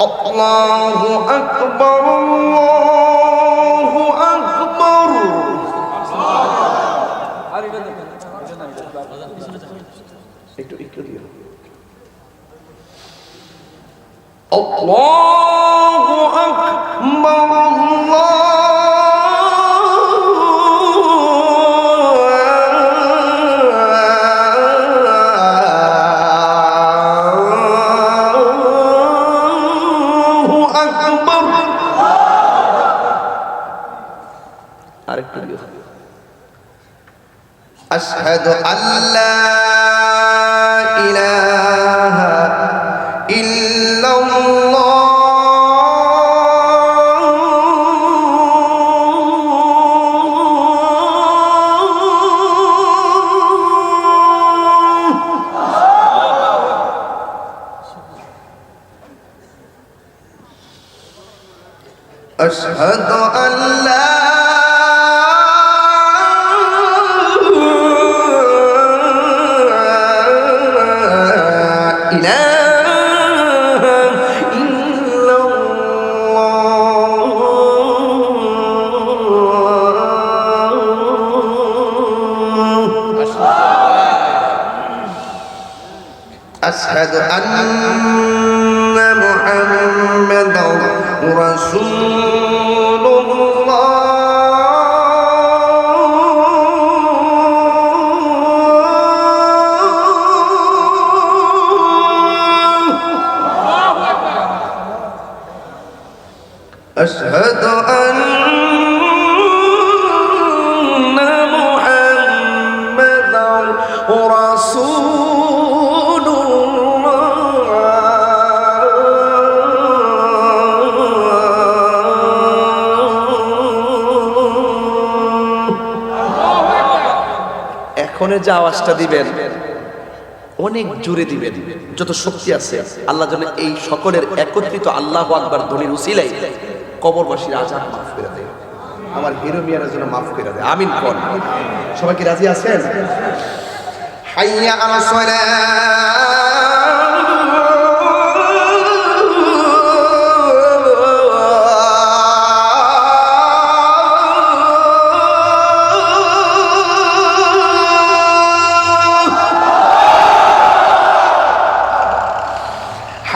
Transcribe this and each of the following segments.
الله أكبر الله أكبر একটু একটু দিও الله أكبر আরেকটু দিও أشهد أن لا إله إلا الله أشهد أشهد أن محمدا رسول الله. أشهد أن رسول এখনে যে আওয়াজটা দিবেন, অনেক জোরে দিবেন, যত শক্তি আছে। আল্লাহ যেন এই সকলের একত্রিত আল্লাহ আকবার ধ্বনির উসিলাই কবরবাসীর আজাব মাফ করে দেয়। আমার হিরো মিয়ার জন্য মাফ করে দেয়। আমিন কর। সবাই কি রাজি আছেন? হাইয়া আলা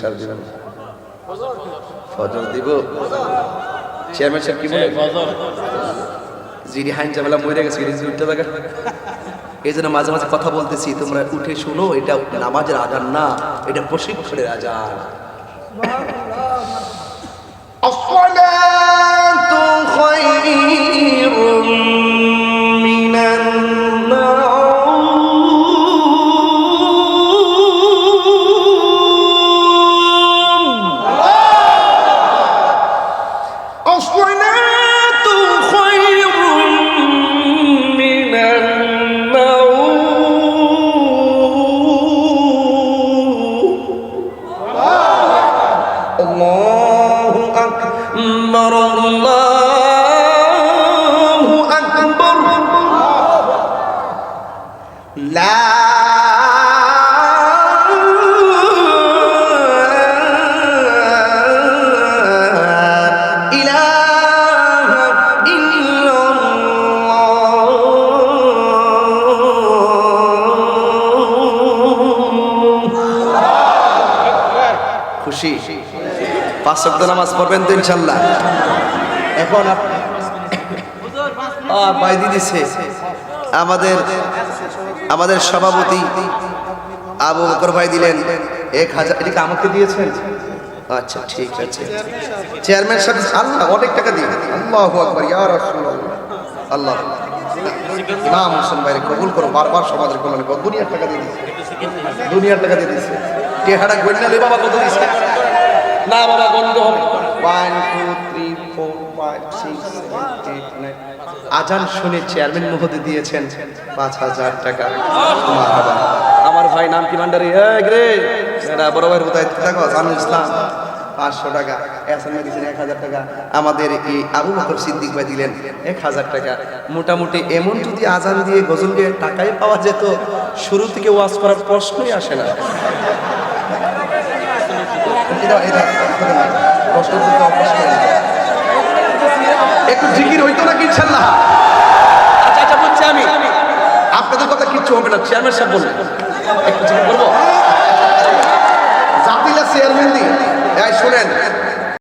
না দিবেন। ফজর দিব। চেয়ারম্যান সাহেব কি বলে? জিরি হাইন জামেলা মরে গেছে জিডি উঠতে থাকে এই জন্য মাঝে মাঝে কথা বলতেছি তোমরা উঠে শুনো এটা নামাজের আজান না এটা প্রশিক্ষণের আজান। খুশি। পাঁচ শব্দ নামাজ পড়বেন তো ইনশাল্লাহ। এখন বাইদি দিছে আমাদের আমাদের সভাপতি আবু বকর ভাই দিলেন এক হাজার এটাকে আমাকে দিয়েছেন? আচ্ছা ঠিক আছে। চেয়ারম্যান সাহেব, আল্লাহ, অনেক টাকা দিয়ে। আল্লাহু আকবার, ইয়া রাসূলুল্লাহ। আল্লাহ। না মুসলমান ভাইরে কবুল করো, বারবার সমাজের কল্যাণে দুনিয়ার টাকা দিয়ে দিয়েছে। দুনিয়ার টাকা দিয়ে দিয়েছে। টেহারা গন্ডালে বাবা কত দিয়েছে না বাবা গন্ধ হবে। One two three four five six seven eight nine আজান শুনে চেয়ারম্যান মহোদয় দিয়েছেন পাঁচ হাজার টাকা। আমার ভাই নাম কি ভান্ডারি? বড় ভাইয়ের কোথায় থাকো জানুল ইসলাম পাঁচশো টাকা। এসান দিয়েছেন এক হাজার টাকা। আমাদের এই আবু বকর সিদ্দিক ভাই দিলেন এক হাজার টাকা। মোটামুটি এমন যদি আজান দিয়ে গজল দিয়ে টাকাই পাওয়া যেত শুরু থেকে ওয়াজ করার প্রশ্নই আসে না। এটা এটা প্রশ্ন করতে অভ্যাস করেন। একটু জিকির হইতো না কি ইনশাল্লাহ আচ্ছা আচ্ছা বুঝছি আমি। আপনাদের কথা কিচ্ছু হবে না চেয়ারম্যান সাহেব বললেন একটু জিকির করব? জাতিলা চেয়ারম্যান দি এই শুনেন